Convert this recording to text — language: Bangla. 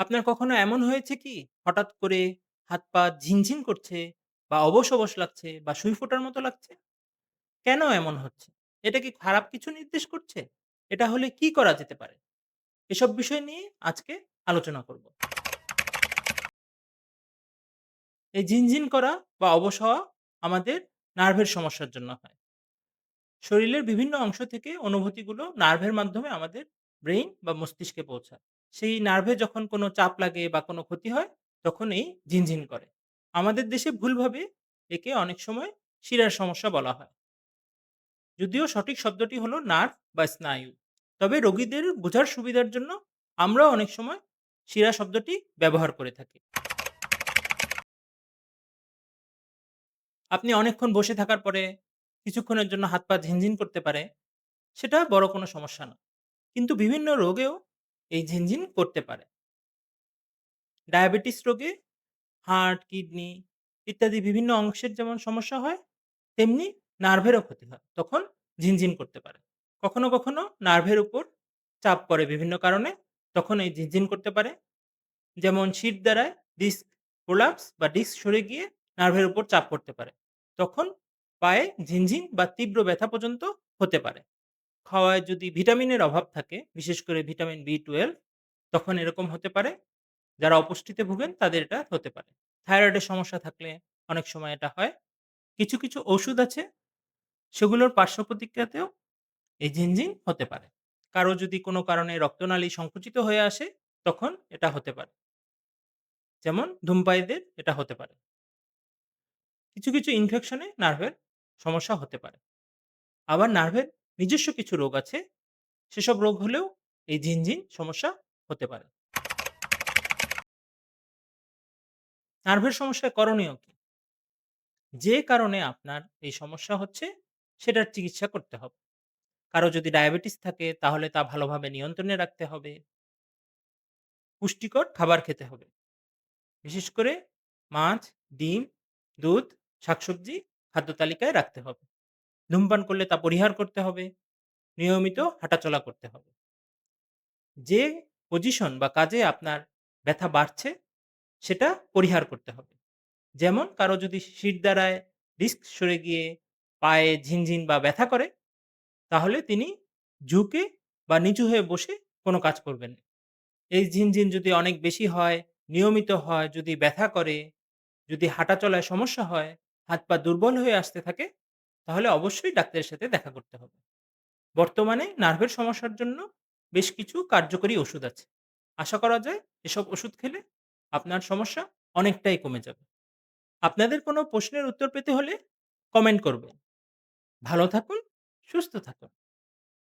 আপনার কখনো এমন হয়েছে কি? হঠাৎ করে হাত-পা ঝিনঝিন করছে বা অবশ, অবশ লাগছে বা সুই ফোটার মতো লাগছে? কেন এমন হচ্ছে? এটা কি খারাপ কিছু নির্দেশ করছে? এটা হলে কি করা যেতে পারে? এসব বিষয় নিয়ে আজকে আলোচনা করব। এই ঝিনঝিন করা বা অবশ হওয়া আমাদের নার্ভের সমস্যার জন্য হয়। শরীরের বিভিন্ন অংশ থেকে অনুভূতিগুলো নার্ভের মাধ্যমে আমাদের ব্রেইন বা মস্তিষ্কে পৌঁছায়। সেই নার্ভে যখন কোনো চাপ লাগে বা কোনো ক্ষতি হয়, তখন এই ঝিনঝিন করে। আমাদের দেশে ভুলভাবে একে অনেক সময় শিরার সমস্যা বলা হয়। যদিও সঠিক শব্দটি হলো নার্ভ বা স্নায়ু। তবে রোগীদের বোঝার সুবিধার জন্য আমরাও অনেক সময় শিরা শব্দটি ব্যবহার করে থাকি। আপনি অনেকক্ষণ বসে থাকার পরে কিছুক্ষণের জন্য হাত-পা ঝিনঝিন করতে পারে। সেটা বড় কোনো সমস্যা না। কিন্তু বিভিন্ন রোগেও এই ঝিনঝিন করতে পারে। ডায়াবেটিস রোগে হার্ট, কিডনি ইত্যাদি বিভিন্ন অংশের যেমন সমস্যা হয়, তেমনি নার্ভেরও ক্ষতি হয়। তখন ঝিনঝিন করতে পারে। কখনো, কখনো নার্ভের উপর চাপ পড়ে বিভিন্ন কারণে, তখন এই ঝিনঝিন করতে পারে। যেমন শীত দ্বারায় ডিস্ক প্রোলাপস বা ডিস্ক সরে গিয়ে নার্ভের উপর চাপ পড়তে পারে। তখন পায়ে ঝিনঝিন বা তীব্র ব্যথা পর্যন্ত হতে পারে। খাওয়ায় যদি ভিটামিনের অভাব থাকে, বিশেষ করে ভিটামিন বি12 তখন এরকম হতে পারে। যারা অপুষ্টিতে ভোগেন তাদের এটা হতে পারে। থাইরয়েডের সমস্যা থাকলে অনেক সময় এটা হয়। কিছু, কিছু ওষুধ আছে সেগুলোর পার্শ্ব প্রতিক্রিয়াতেও এই ঝিনঝিন হতে পারে। কারও যদি কোনো কারণে রক্তনালী সংকুচিত হয়ে আসে, তখন এটা হতে পারে। যেমন ধূমপায়ীদের এটা হতে পারে। কিছু, কিছু ইনফেকশনে নার্ভের সমস্যা হতে পারে। আবার নার্ভের নিজস্ব কিছু রোগ আছে, সেসব রোগ হলেও এই ঝিনঝিন সমস্যা হতে পারে। নার্ভের সমস্যায় করণীয় কি? যে কারণে আপনার এই সমস্যা হচ্ছে, সেটার চিকিৎসা করতে হবে। কারও যদি ডায়াবেটিস থাকে তাহলে তা ভালোভাবে নিয়ন্ত্রণে রাখতে হবে। পুষ্টিকর খাবার খেতে হবে। বিশেষ করে মাছ, ডিম, দুধ, শাকসবজি খাদ্য তালিকায় রাখতে হবে। ধূমপান করলে তা পরিহার করতে হবে। নিয়মিত হাঁটাচলা করতে হবে। যে পজিশন বা কাজে আপনার ব্যথা বাড়ছে, সেটা পরিহার করতে হবে। যেমন কারও যদি শির দ্বারায় ডিস্ক সরে গিয়ে পায়ে ঝিনঝিন বা ব্যথা করে, তাহলে তিনি ঝুঁকে বা নিচু হয়ে বসে কোনো কাজ করবেন। এই ঝিনঝিন যদি অনেক বেশি হয়, নিয়মিত হয়, যদি ব্যথা করে, যদি হাঁটাচলায় সমস্যা হয়, হাত-পা দুর্বল হয়ে আসতে থাকে, তাহলে অবশ্যই ডাক্তারের সাথে দেখা করতে হবে। বর্তমানে নার্ভের সমস্যার জন্য বেশ কিছু কার্যকরী ওষুধ আছে। আশা করা যায় এসব ওষুধ খেলে আপনার সমস্যা অনেকটাই কমে যাবে। আপনাদের কোনো প্রশ্নের উত্তর পেতে হলে কমেন্ট করবেন। ভালো থাকুন, সুস্থ থাকুন।